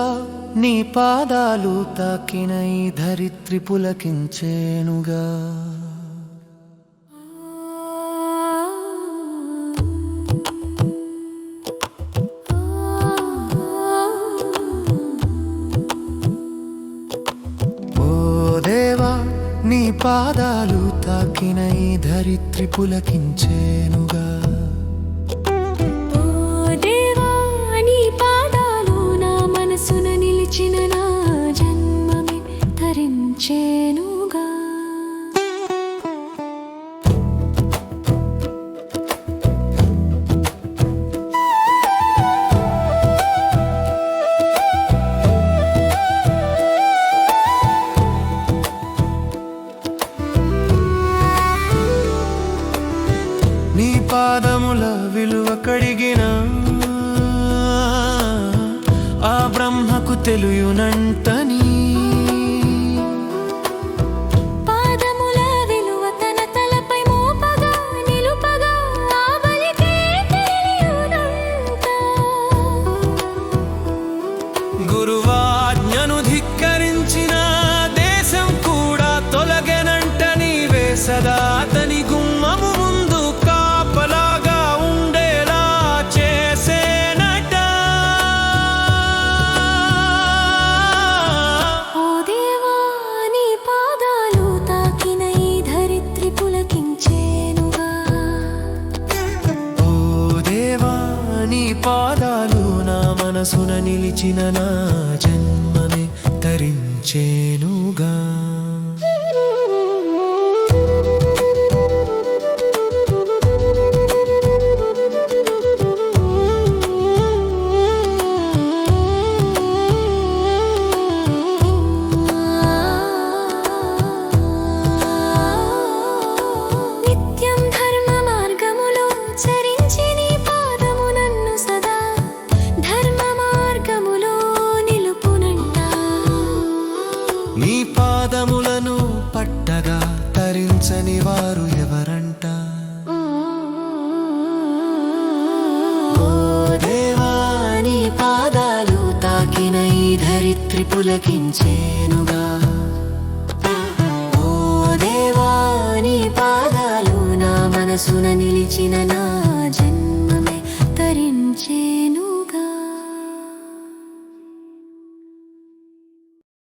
దేవా నీ పాదాలు తాకిన ఈ ధరిత్రి పులకించేనుగా నీ పాదాలు తాకిన ఈ ధరిత్రి పులకించేనుగా మనసున నా జన్మమే ధరించేనుగా. నీ పాదముల విలువ కడిగిన తెలియనంట పాదాలు నా మనసున నిలిచిన నా జన్మమే తరించేనుగా. నీ పాదములను పట్టగా తరించని వారు ఎవరంట? ఓ నీ పాదాలు తాకిన ఈ ధరిత్రి పులకించేనుగా. ఓ దేవా నీ పాదాలు నా మనసున నిలిచిన నా